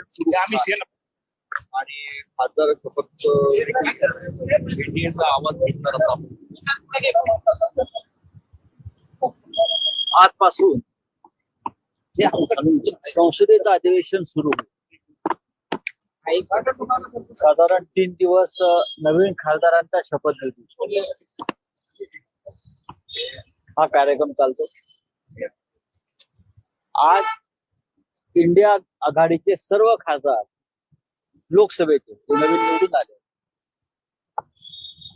आम्ही सेना आणि खासदार शपथ इंडियनचा आवाज भेटणार असा. आजपासून जे संसदेचं अधिवेशन सुरू. साधारण तीन दिवस नवीन खासदारांचा शपथ घेतील हा कार्यक्रम चालतो. आज इंडिया आघाडीचे सर्व खासदार लोकसभेचे जे नवीन निवडून आले.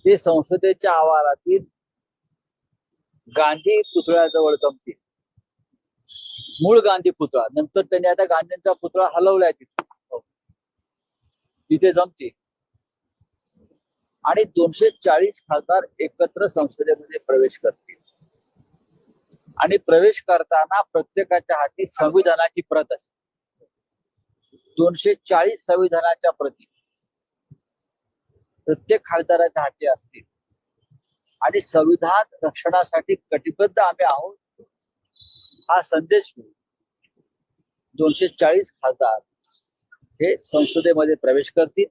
ते संसदेच्या आवारातील गांधी पुतळ्याजवळ जमतील मूळ गांधी पुतळा. नंतर त्यांनी आता गांधींचा पुतळा हलवलाय तिथे. तिथे जमतील. आणि दोनशे चाळीस खासदार एकत्र संसदेमध्ये प्रवेश करतील. आणि प्रवेश करताना प्रत्येकाच्या हाती संविधानाची प्रत असते. दोनशे चाळीस संविधानाच्या प्रती. प्रत्येक खासदाराच्या हाती असतील. आणि संविधान रक्षणासाठी कटिबद्ध आम्ही आहोत. हा संदेश घेऊ दोनशे चाळीस खासदार हे संसदेमध्ये प्रवेश करतील.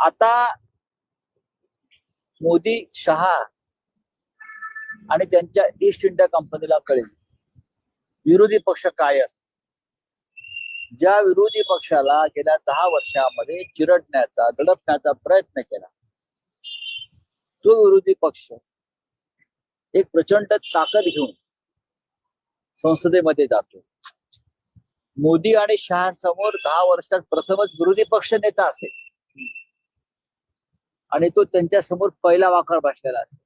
आता मोदी शहा आणि त्यांच्या ईस्ट इंडिया कंपनीला कळेल. विरोधी पक्ष काय असतो ज्या विरोधी पक्षाला गेल्या दहा वर्षामध्ये चिरडण्याचा दडपण्याचा प्रयत्न केला तो विरोधी पक्ष एक प्रचंड ताकद घेऊन संसदेमध्ये जातो. मोदी आणि शहा समोर दहा वर्षात प्रथमच विरोधी पक्ष नेता असेल. आणि तो त्यांच्यासमोर पहिला वाकर भाषलेला असेल.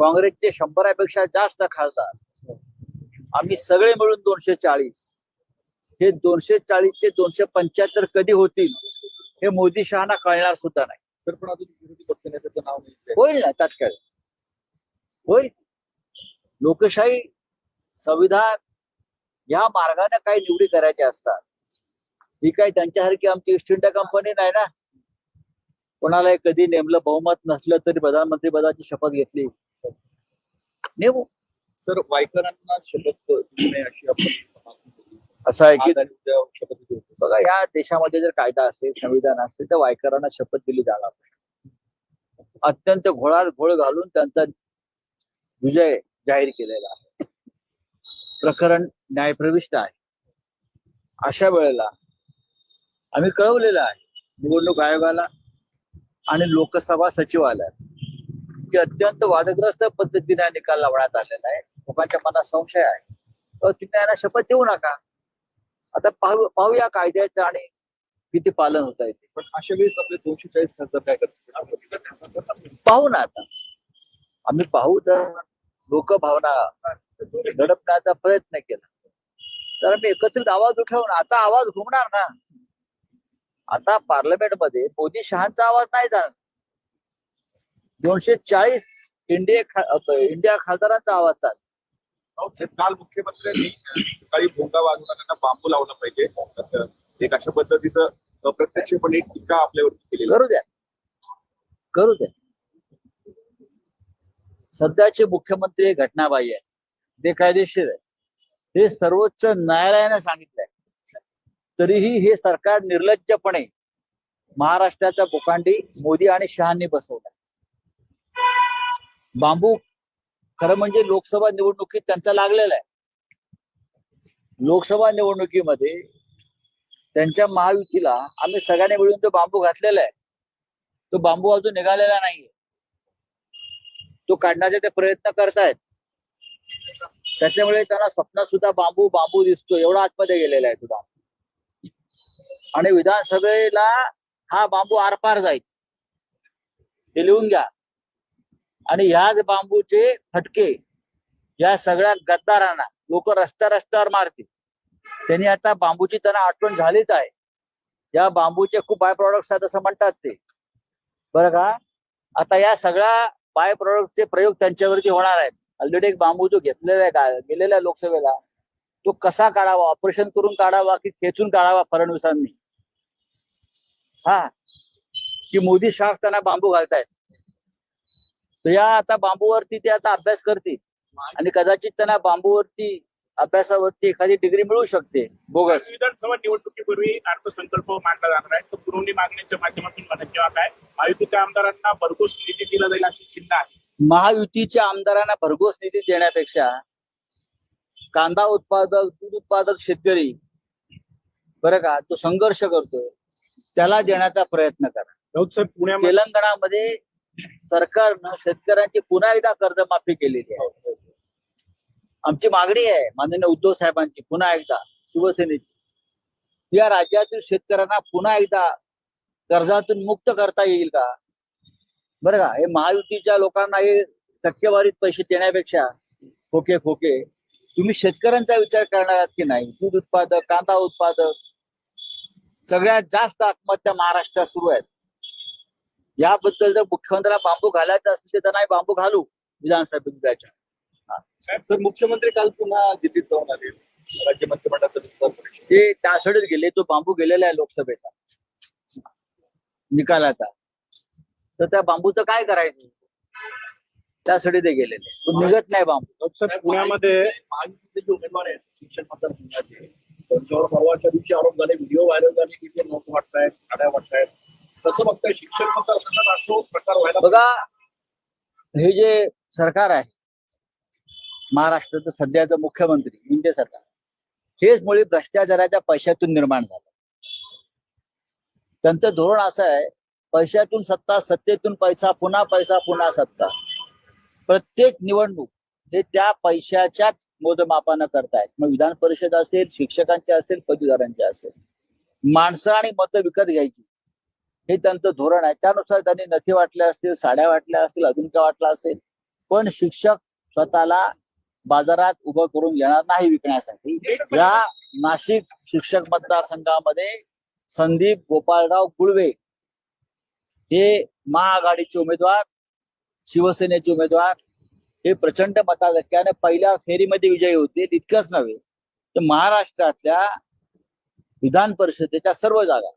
काँग्रेसचे शंभरापेक्षा जास्त खासदार. आम्ही सगळे मिळून दोनशे चाळीस. हे दोनशे चाळीस चे दोनशे पंच्याहत्तर कधी होतील हे मोदी शहाना कळणार सुद्धा नाही. सर पण अजून विरोधी पक्षनेत्याचं नाव नाही होईल ना तात्काळ. होईल. लोकशाही संविधान या मार्गाने काही निवडी करायच्या असतात. ही काही त्यांच्यासारखी आमची ईस्ट इंडिया कंपनी नाही ना? कोणाला कधी नेमलं बहुमत नसलं तरी प्रधानमंत्री पदाची शपथ घेतली. नेमू सर वायकरांना शपथ अशी आपण असं आहे की शपथ बघा या देशामध्ये जर कायदा असेल संविधान असेल तर वायकरांना शपथ दिली जाणार नाही. अत्यंत घोळात घोळ घालून त्यांचा विजय जाहीर केलेला आहे. प्रकरण न्यायप्रविष्ट आहे. अशा वेळेला आम्ही कळवलेलं आहे निवडणूक आयोगाला आणि लोकसभा सचिवालयात की अत्यंत वादग्रस्त पद्धतीने हा निकाल लावण्यात आलेला आहे. लोकांच्या मनात संशय आहे. तर तुम्ही यांना शपथ देऊ नका. आता पाहू पाहूया कायद्याचं आणि किती पालन होत आहे ते. पण अशा वेळेस आपले दोनशे चाळीस खासदार काय करतात? पाहू ना आता. आम्ही पाहू तर लोक भावना दडपण्याचा प्रयत्न केला. तर आम्ही एकत्रित आवाज उठवून आता आवाज घुमणार ना. आता पार्लमेंटमध्ये मोदी शहाचा आवाज नाही जाणार दोनशे चाळीस इंडिया खा- इंडिया खासदारांचा आवाज चाल. काल मुख्यमंत्र्यांनी काही भोंगा त्यांना बांबू लावला पाहिजे. एक अशा पद्धतीचं अप्रत्यक्षपणे टीका आपल्यावरती केलेली करू द्या. करू द्या. सध्याचे मुख्यमंत्री हे घटनाबाह्य आहे बेकायदेशीर आहे हे सर्वोच्च न्यायालयाने सांगितलंय. तरीही हे सरकार निर्लज्जपणे महाराष्ट्राचा भूखंडी मोदी आणि शहांनी बसवला बांबू खरं म्हणजे लोकसभा निवडणुकीत त्यांचा लागलेला आहे. लोकसभा निवडणुकीमध्ये त्यांच्या महायुतीला आम्ही सगळ्यांनी मिळून तो बांबू घातलेला आहे. तो बांबू अजून निघालेला नाहीये. तो काढण्याचे ते प्रयत्न करतायत. त्याच्यामुळे त्यांना स्वप्नात सुद्धा बांबू बांबू दिसतो एवढा आतमध्ये गेलेला आहे तो बांबू. आणि विधानसभेला हा बांबू आरपार जाईल. ते लिहून घ्या. आणि ह्याच बांबूचे फटके या सगळ्या गद्दारांना लोक रस्त्या रस्त्यावर मारतील. त्यांनी आता बांबूची त्यांना आठवण झालीच आहे. या बांबूचे खूप बाय प्रॉडक्ट्स आहेत असं म्हणतात ते. बरं का? आता या सगळ्या बाय प्रॉडक्टचे प्रयोग त्यांच्यावरती होणार आहेत. ऑलरेडी एक बांबू जो घेतलेला आहे का गेलेला आहे लोकसभेला तो कसा काढावा? ऑपरेशन करून काढावा की खेचून काढावा फडणवीसांनी? हा. की मोदी शाह त्यांना बांबू घालतायत. तर या आता बांबूवरती ते आता अभ्यास करतील. आणि कदाचित त्यांना बांबूवरती अभ्यासावरती एखादी डिग्री मिळू शकते. बोगस. विधानसभा निवडणुकीपूर्वी अर्थसंकल्प मांडला जाणार आहे. तो पुरवणी मागण्यांच्या माध्यमातून म्हणा किंवा काय महायुतीच्या आमदारांना भरघोस निधी दिला जाईल अशी चिन्ह आहे. महायुतीच्या आमदारांना भरघोस निधी देण्यापेक्षा कांदा उत्पादक दूध उत्पादक शेतकरी बरं का तो संघर्ष करतोय. त्याला देण्याचा प्रयत्न करा. राऊत साहेब पुण्यामध्ये तेलंगणामध्ये सरकारनं शेतकऱ्यांची पुन्हा एकदा कर्जमाफी केलेली आहे. आमची मागणी आहे माननीय उद्धव साहेबांची पुन्हा एकदा शिवसेनेची. या राज्यातील शेतकऱ्यांना पुन्हा एकदा कर्जातून मुक्त करता येईल का? बरं का हे महायुतीच्या लोकांना हे टक्केवारीत पैसे देण्यापेक्षा खोके खोके तुम्ही शेतकऱ्यांचा विचार करणार आहात की नाही? दूध उत्पादक कांदा उत्पादक सगळ्यात जास्त आत्महत्या महाराष्ट्रात सुरू आहेत. याबद्दल जर मुख्यमंत्र्याला बांबू घालायचा असेल तर त्यांना बांबू घालू विधानसभेच्या सर मुख्यमंत्री काल पुन्हा दिल्लीत जाऊन आले. राज्य मंत्रिमंडळाचा विस्तार ते त्यासाठीच गेले तो बांबू गेलेला आहे लोकसभेचा. निकालाचा. तर त्या बांबूचं काय करायचं? त्यासाठी ते गेलेले. तो निघत नाही बांबू. साहेब पुण्यामध्ये महायुतीचे जे उमेदवार आहेत शिक्षण मतदारसंघाचे त्यांच्यावर परवाच्या दिवशी आरोप झाले व्हिडिओ व्हायरल झाले की ते लोक वाटतायत साड्या वाटतायत. कसं बघताय? शिक्षण मतदारसंघात असं प्रकार व्हायला बघा हे जे सरकार आहे महाराष्ट्राचं सध्याचं मुख्यमंत्री इंडिया सरकार हेच मुळे भ्रष्टाचाराच्या पैशातून निर्माण झालं. त्यांचं धोरण असं आहे पैशातून सत्ता सत्तेतून पैसा पुन्हा पैसा पुन्हा सत्ता. प्रत्येक निवडणूक हे त्या पैशाच्याच मोजमापानं करतायत. मग विधान परिषद असेल शिक्षकांचे असेल पदवीधरांचे असेल. माणसं आणि मतं विकत घ्यायची. हे त्यांचं धोरण आहे. त्यानुसार त्यांनी नथी वाटल्या असतील साड्या वाटल्या असतील अजून काय वाटलं असेल पण शिक्षक स्वतःला बाजारात उभं करून येणार नाही विकण्यासाठी. या नाशिक शिक्षक मतदारसंघामध्ये संदीप गोपाळराव कुळवे हे महाआघाडीचे उमेदवार शिवसेनेचे उमेदवार हे प्रचंड मताधक्याने पहिल्या फेरीमध्ये विजयी होते इतकंच नव्हे तर महाराष्ट्रातल्या विधान परिषदेच्या सर्व जागा.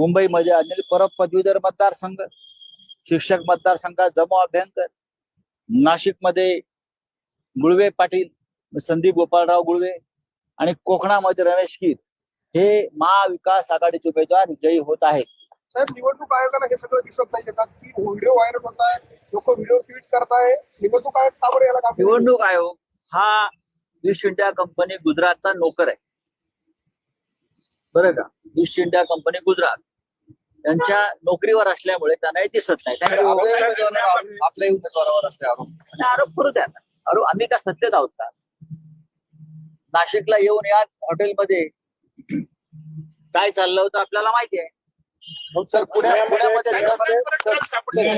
मुंबईमध्ये अनिल परब पदवीधर मतदारसंघ शिक्षक मतदारसंघात जमाव अभ्यंकर नाशिकमध्ये गुळवे पाटील संदीप गोपाळराव गुळवे आणि कोकणामध्ये रमेश कीर. हे महाविकास आघाडीचे उमेदवार विजयी होत आहेत. साहेब निवडणूक आयोगाला हे सगळं दिसत नाही का? की व्हिडिओ व्हायरल होत आहे लोक व्हिडिओ ट्विट करताय निवडणूक आयोग का बरं याला? निवडणूक आयोग हा ईस्ट इंडिया कंपनी गुजरातचा नोकर आहे. बरं का? East India Company Gujarat. त्यांच्या नोकरीवर असल्यामुळे त्यांना हे दिसत नाही. आपल्या आपल्याही उमेदवारावर आरोप. आरोप करू द्या. अरे आम्ही का सत्तेत आहोत का? नाशिकला येऊन या हॉटेलमध्ये काय चाललं होतं आपल्याला माहिती आहे. सर पुण्या पुण्यामध्ये